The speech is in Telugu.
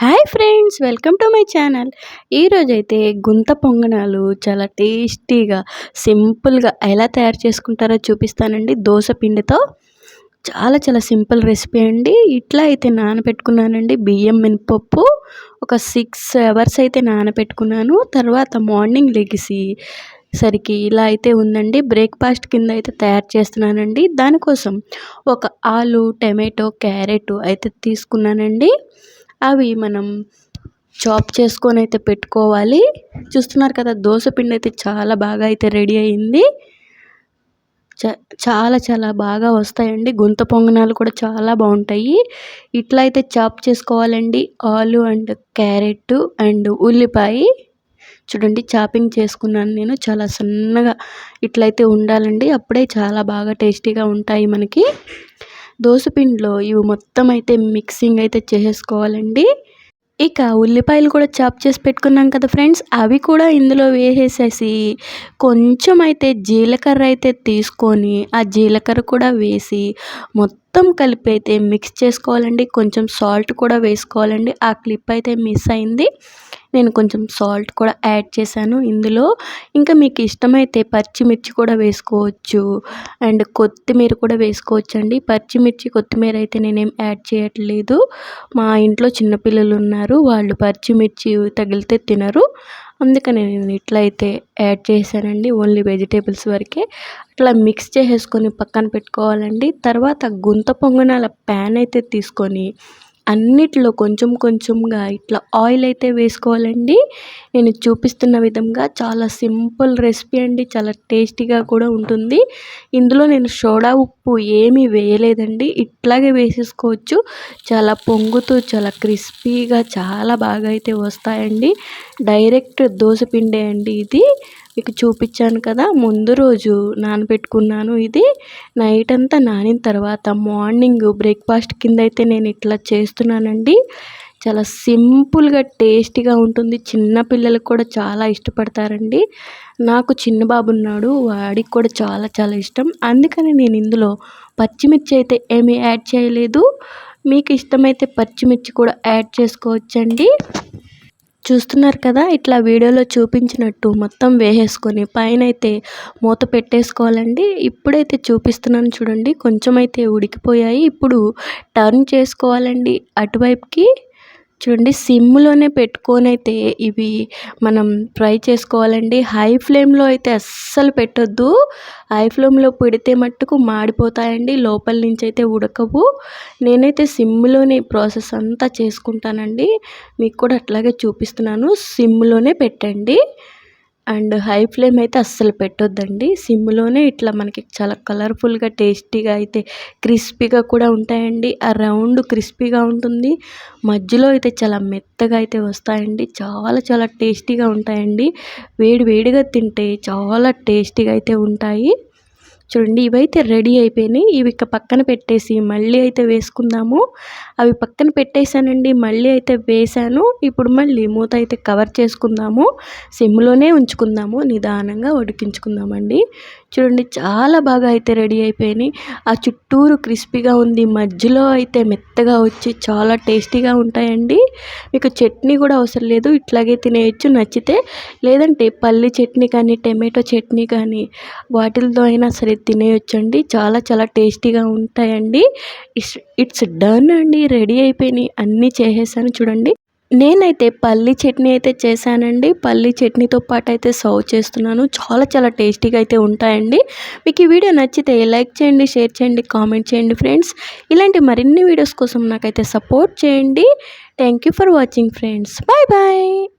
Hi friends welcome to my channel. ఈరోజైతే గుంత పొంగనాలు చాలా టేస్టీగా సింపుల్గా ఎలా తయారు చేసుకుంటారో చూపిస్తానండి. దోశ పిండితో చాలా చాలా సింపుల్ రెసిపీ అండి. ఇట్లా అయితే నానబెట్టుకున్నానండి. బియ్యం మినపప్పు ఒక సిక్స్ అవర్స్ అయితే నానబెట్టుకున్నాను. తర్వాత మార్నింగ్ లెగిసి సరికి ఇలా అయితే ఉందండి. బ్రేక్ఫాస్ట్ కింద అయితే తయారు చేస్తున్నానండి. దానికోసం ఒక ఆలు టమాటో క్యారెట్ అయితే తీసుకున్నానండి. అవి మనం చాప్ చేసుకొని అయితే పెట్టుకోవాలి. చూస్తున్నారు కదా దోశ పిండి అయితే చాలా బాగా అయితే రెడీ అయింది. చాలా చాలా బాగా వస్తాయండి. గుంత పొంగనాలు కూడా చాలా బాగుంటాయి. ఇట్లా అయితే చాప్ చేసుకోవాలండి. ఆలు అండ్ క్యారెట్ అండ్ ఉల్లిపాయ. చూడండి చాపింగ్ చేసుకున్నాను నేను. చాలా సన్నగా ఇట్లయితే ఉండాలండి. అప్పుడే చాలా బాగా టేస్టీగా ఉంటాయి మనకి. దోసపిండిలో ఇవి మొత్తం అయితే మిక్సింగ్ అయితే చేసేసుకోవాలండి. ఇక ఉల్లిపాయలు కూడా చాప్ చేసి పెట్టుకున్నాం కదా ఫ్రెండ్స్ అవి కూడా ఇందులో వేసేసేసి కొంచెం అయితే జీలకర్ర అయితే తీసుకొని ఆ జీలకర్ర కూడా వేసి మొత్తం కలిపి అయితే మిక్స్ చేసుకోవాలండి. కొంచెం సాల్ట్ కూడా వేసుకోవాలండి. ఆ క్లిప్ అయితే మిస్ అయింది. నేను కొంచెం సాల్ట్ కూడా యాడ్ చేశాను. ఇందులో ఇంకా మీకు ఇష్టమైతే పచ్చిమిర్చి కూడా వేసుకోవచ్చు. అండ్ కొత్తిమీర కూడా వేసుకోవచ్చు అండి పచ్చిమిర్చి కొత్తిమీర అయితే నేనేం యాడ్ చేయట్లేదు. మా ఇంట్లో చిన్నపిల్లలు ఉన్నారు. వాళ్ళు పచ్చిమిర్చి తగిలితే తినరు. అందుకని నేను ఇట్లా అయితే యాడ్ చేశానండి. ఓన్లీ వెజిటేబుల్స్ వరకే. అట్లా మిక్స్ చేసేసుకొని పక్కన పెట్టుకోవాలండి. తర్వాత గుంత పొంగనాల ప్యాన్ అయితే తీసుకొని అన్నిట్లో కొంచెం కొంచెంగా ఇట్లా ఆయిల్ అయితే వేసుకోవాలండి. నేను చూపిస్తున్న విధంగా చాలా సింపుల్ రెసిపీ అండి. చాలా టేస్టీగా కూడా ఉంటుంది. ఇందులో నేను సోడా ఉప్పు ఏమీ వేయలేదండి. ఇట్లాగే వేసేసుకోవచ్చు. చాలా పొంగుతూ చాలా క్రిస్పీగా చాలా బాగా అయితే వస్తాయండి. డైరెక్ట్ దోశ పిండే అండి ఇది. మీకు చూపించాను కదా ముందు రోజు నానబెట్టుకున్నాను ఇది. నైట్ అంతా నానిన తర్వాత మార్నింగ్ బ్రేక్ఫాస్ట్ కింద అయితే నేను ఇట్లా చేస్తున్నానండి. చాలా సింపుల్గా టేస్టీగా ఉంటుంది. చిన్న పిల్లలకు కూడా చాలా ఇష్టపడతారండి. నాకు చిన్న బాబు ఉన్నాడు వాడికి కూడా చాలా చాలా ఇష్టం. అందుకని నేను ఇందులో పచ్చిమిర్చి అయితే ఏమీ యాడ్ చేయలేదు. మీకు ఇష్టమైతే పచ్చిమిర్చి కూడా యాడ్ చేసుకోవచ్చండి. చూస్తున్నారు కదా ఇట్లా వీడియోలో చూపించినట్టు మొత్తం వేసేసుకొని పైన అయితే మూత పెట్టేసుకోవాలండి. ఇప్పుడైతే చూపిస్తున్నాను చూడండి కొంచెం అయితే ఉడికిపోయాయి. ఇప్పుడు టర్న్ చేసుకోవాలండి అటువైపుకి. చూడండి సిమ్లోనే పెట్టుకొని అయితే ఇవి మనం ఫ్రై చేసుకోవాలండి. హై ఫ్లేమ్లో అయితే అస్సలు పెట్టొద్దు. హై ఫ్లేమ్లో పెడితే మట్టుకు మాడిపోతాయండి లోపల నుంచి అయితే ఉడకవు. నేనైతే సిమ్లోనే ప్రాసెస్ అంతా చేసుకుంటానండి. మీకు కూడా అట్లాగే చూపిస్తున్నాను. సిమ్లోనే పెట్టండి. అండ్ హై ఫ్లేమ్ అయితే అస్సలు పెట్టొద్దండి. సిమ్లోనే ఇట్లా మనకి చాలా కలర్ఫుల్గా టేస్టీగా అయితే క్రిస్పీగా కూడా ఉంటాయండి. ఆ రౌండ్ క్రిస్పీగా ఉంటుంది. మధ్యలో అయితే చాలా మెత్తగా అయితే వస్తాయండి. చాలా చాలా టేస్టీగా ఉంటాయండి. వేడి వేడిగా తింటే చాలా టేస్టీగా అయితే ఉంటాయి. చూడండి ఇవైతే రెడీ అయిపోయినాయి. ఇవి ఇక పక్కన పెట్టేసి మళ్ళీ అయితే వేసుకుందాము. అవి పక్కన పెట్టేశానండి మళ్ళీ అయితే వేసాను ఇప్పుడు మళ్ళీ మూత అయితే కవర్ చేసుకుందాము. సిమ్లోనే ఉంచుకుందాము. నిదానంగా ఉడికించుకుందామండి. చూడండి చాలా బాగా అయితే రెడీ అయిపోయినాయి. ఆ చుట్టూరు క్రిస్పీగా ఉంది. మధ్యలో అయితే మెత్తగా వచ్చి చాలా టేస్టీగా ఉంటాయండి. మీకు చట్నీ కూడా అవసరం లేదు. ఇట్లాగే తినేయచ్చు. నచ్చితే లేదంటే పల్లి చట్నీ కానీ టమాటో చట్నీ కానీ వాటిలతో అయినా సరే తినేయొచ్చండి. చాలా చాలా టేస్టీగా ఉంటాయండి. ఇట్స్ ఇట్స్ డన్ అండి. రెడీ అయిపోయినాయి. అన్నీ చేసేసాను. చూడండి. నేనైతే పల్లీ చట్నీ అయితే చేశానండి. పల్లీ చట్నీతో పాటు అయితే సర్వ్ చేస్తున్నాను. చాలా చాలా టేస్టీగా అయితే ఉంటాయండి. మీకు ఈ వీడియో నచ్చితే లైక్ చేయండి షేర్ చేయండి కామెంట్ చేయండి ఫ్రెండ్స్. ఇలాంటి మరిన్ని వీడియోస్ కోసం నాకైతే సపోర్ట్ చేయండి. Thank you for watching friends. Bye bye.